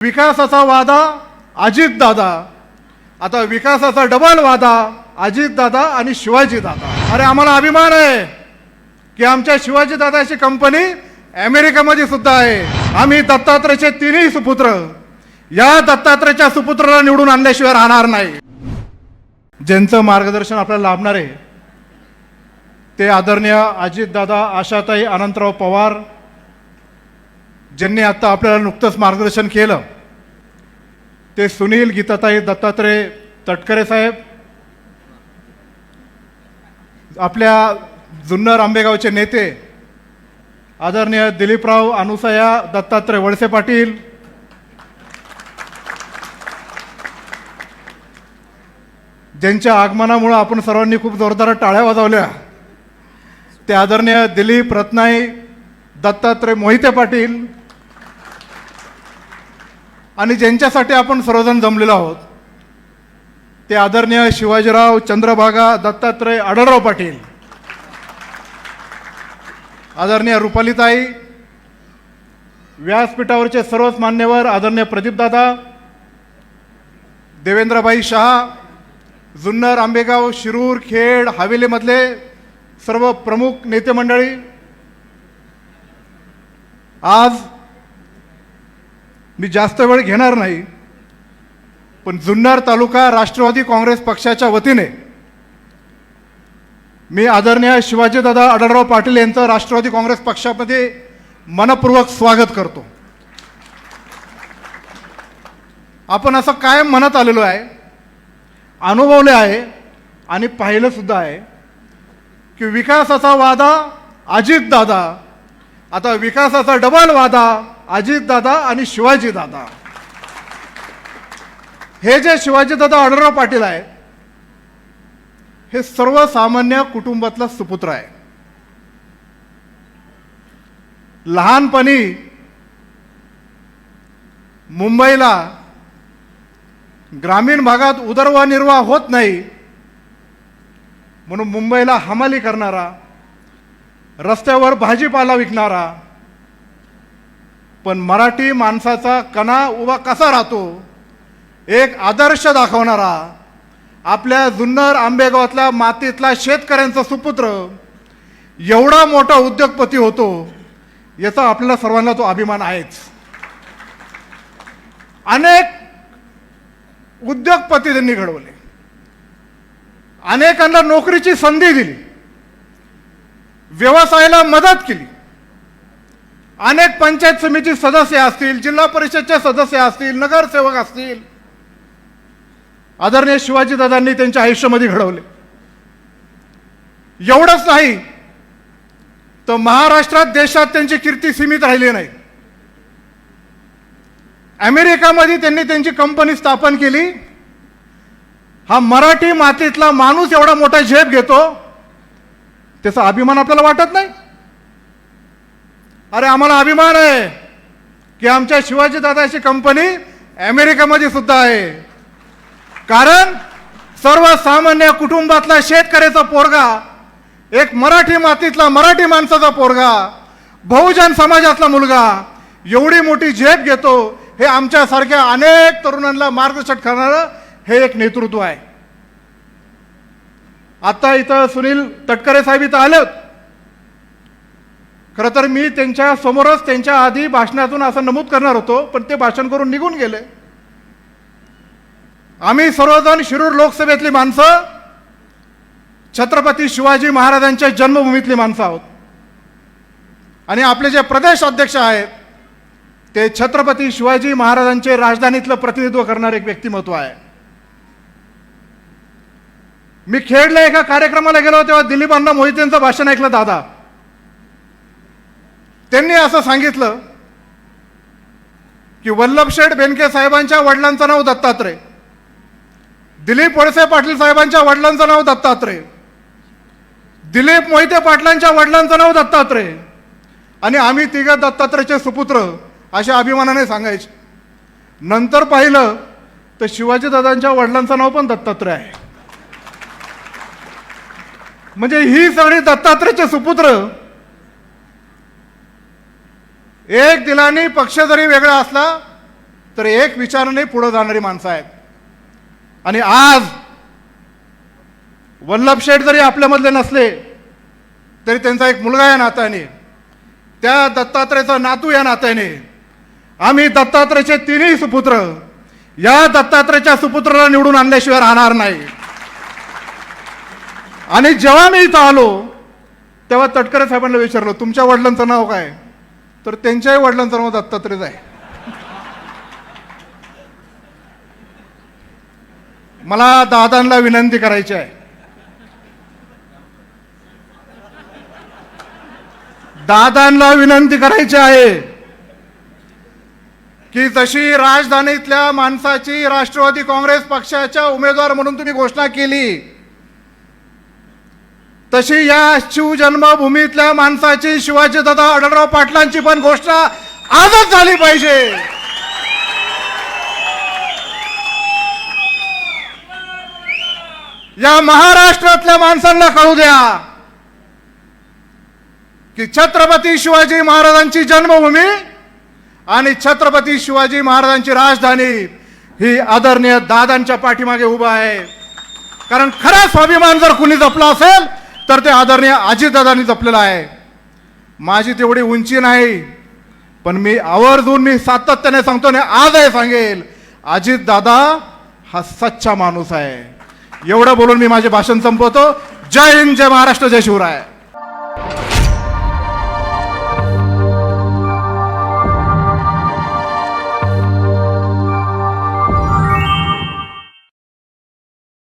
विकासाचा वादा अजित दादा आता विकासाचा डबल वादा अजित दादा आणि शिवाजी दादा अरे आम्हाला अभिमान आहे की आमच्या शिवाजी दादाची कंपनी अमेरिकेमध्ये सुद्धा आहे. आम्ही दत्तात्रयचे तिन्ही सुपुत्र. या दत्तात्रयच्या सुपुत्राला निवडून आणल्याशिवाय राहणार नाही. ज्यांचं मार्गदर्शन आपल्याला लाभणार आहे ते आदरणीय अजितदादा आशाताई अनंतराव पवार ज्यांनी आता आपल्याला नुकतंच मार्गदर्शन केलं ते सुनील गीताताई दत्तात्रय तटकरे साहेब आपल्या जुन्नर आंबेगावचे नेते आदरणीय दिलीपराव अनुसया दत्तात्रय वळसे पाटील ज्यांच्या आगमनामुळं आपण सर्वांनी खूप जोरदार टाळ्या वाजवल्या ते आदरणीय दिलीप रत्नाई दत्तात्रय मोहिते पाटील आणि ज्यांच्यासाठी आपण सर्वजण जमलेलो आहोत ते आदरणीय शिवाजीराव चंद्रभागा दत्तात्रय आढळराव पाटील आदरणीय रुपालीताई व्यासपीठावरचे सर्वच मान्यवर आदरणीय प्रदीपदादा देवेंद्रभाई शहा जुन्नर आंबेगाव शिरूर खेड हवेलीमधले सर्व प्रमुख नेते मंडळी आज मी जास्त वेळ घेणार नाही पण जुन्नर तालुका राष्ट्रवादी काँग्रेस पक्षाच्या वतीने मी आदरणीय शिवाजीदादा आढळराव पाटील यांचं राष्ट्रवादी काँग्रेस पक्षामध्ये मनपूर्वक स्वागत करतो. आपण असं कायम म्हणत आलेलो आहे अनुभवले आहे आणि पाहिलंसुद्धा आहे की विकासाचा वादा अजितदादा आता विकासाचा डबल वादा अजितदादा आणि शिवाजीदादा हे जे शिवाजीदादा आढळराव पाटील आहे हे सर्वसामान्य कुटुंबातला सुपुत्र आहे. लहानपणी मुंबईला ग्रामीण भागात उदरनिर्वाह होत नाही म्हणून मुंबईला हमाली करणारा रस्त्यावर भाजीपाला विकणारा. पण मराठी माणसाचा कणा उभा कसा राहतो? एक आदर्श दाखवणारा. आपल्या जुन्नर आंबेगावातल्या मातीतला शेतकऱ्यांचा सुपुत्र. एवढा मोठा उद्योगपती होतो याचा आपल्याला सर्वांना तो अभिमान आहेच. अनेक उद्योगपती त्यांनी घडवले. अनेकांना नोकरीची संधी दिली. व्यवसायाला मदत केली. अनेक पंचायत समिती सदस्य असतील जिल्हा परिषदचे सदस्य असतील नगरसेवक असतील. आदरणीय शिवाजीदादांनी त्यांच्या आयुष्यामध्ये घडवले. एवढंच नाही तर महाराष्ट्रात देशात त्यांची कीर्ती सीमित राहिली नाही. अमेरिकामध्ये त्यांनी त्यांची कंपनी स्थापन केली. हा मराठी मातीतला माणूस एवढा मोठा झेप घेतो त्याचा अभिमान आपल्याला वाटत नाही? अरे आम्हाला अभिमान आहे की आमच्या शिवाजी दादाची कंपनी अमेरिकेमध्ये सुद्धा आहे. कारण सर्वसामान्य कुटुंबातला शेतकऱ्याचा पोरगा एक मराठी मातीतला मराठी माणसाचा पोरगा बहुजन समाजातला मुलगा एवढी मोठी झेप घेतो हे आमच्यासारख्या अनेक तरुणांना मार्गदर्शन करणारं हे एक नेतृत्व आहे. आता इथं सुनील तटकरे साहेब इथं आले खरं तर मी त्यांच्या समोरच त्यांच्या आधी भाषणातून असं नमूद करणार होतो पण ते भाषण करून निघून गेले. आम्ही सर्वजण शिरूर लोकसभेतली माणसं छत्रपती शिवाजी महाराजांच्या जन्मभूमीतली माणसं आहोत. आणि आपले जे प्रदेश अध्यक्ष आहेत ते छत्रपती शिवाजी महाराजांचे राजधानीतलं प्रतिनिधित्व करणारे एक व्यक्तिमत्व आहे. मी खेडला एका कार्यक्रमाला गेलो तेव्हा दिलीप अण्णा मोहितेंचं भाषण ऐकलं दादा. त्यांनी असं सांगितलं की वल्लभशेठ बेनके साहेबांच्या वडिलांचं नाव दत्तात्रय. दिलीप वळसे पाटील साहेबांच्या वडिलांचं नाव दत्तात्रय. दिलीप मोहिते पाटलांच्या वडिलांचं नाव दत्तात्रय. आणि आम्ही तिघं दत्तात्रयचे सुपुत्र अशा अभिमानाने सांगायचे. नंतर पाहिलं तर शिवाजीदादांच्या वडिलांचं नाव पण दत्तात्रय आहे. म्हणजे ही सगळी दत्तात्रयचे सुपुत्र. एक दिलाने पक्ष जरी वेगळा असला तर एक विचाराने पुढे जाणारी माणसं आहेत. आणि आज वल्लभ शेठ जरी आपल्यामधले नसले तरी त्यांचा एक मुलगा या नात्याने त्या दत्तात्रयाचा नातू या नात्याने आम्ही दत्तात्रयाचे तिन्ही सुपुत्र या दत्तात्रयाच्या सुपुत्राला निवडून आणल्याशिवाय राहणार नाही. आणि जेव्हा मी इथं आलो तेव्हा तटकरे साहेबांना विचारलं तुमच्या वडिलांचं नाव काय? तर त्यांच्याही वडिलांचं नाव दत्तात्रेच आहे. मला दादांना विनंती करायची आहे. दादांना विनंती करायची आहे की जशी राजधानीतल्या माणसाची राष्ट्रवादी काँग्रेस पक्षाच्या उमेदवार म्हणून तुम्ही घोषणा केली तशी या शिवजन्मभूमीतल्या माणसाची शिवाजी दादा आढळराव पाटलांची पण घोषणा आजच झाली पाहिजे. या महाराष्ट्रातल्या माणसांना कळू द्या की छत्रपती शिवाजी महाराजांची जन्मभूमी आणि छत्रपती शिवाजी महाराजांची राजधानी ही आदरणीय दादांच्या पाठीमागे उभा आहे. कारण खरा स्वाभिमान जर कुणी जपला असेल तर ते आदरणीय अजितदादांनी जपलेलं आहे. माझी तेवढी उंची नाही पण मी आवर्जून मी सातत्याने सांगतो आणि आजही सांगेल अजितदादा हा सच्चा माणूस आहे. एवढं बोलून मी माझे भाषण संपवतो. जय हिंद जय महाराष्ट्र जय शिवराय.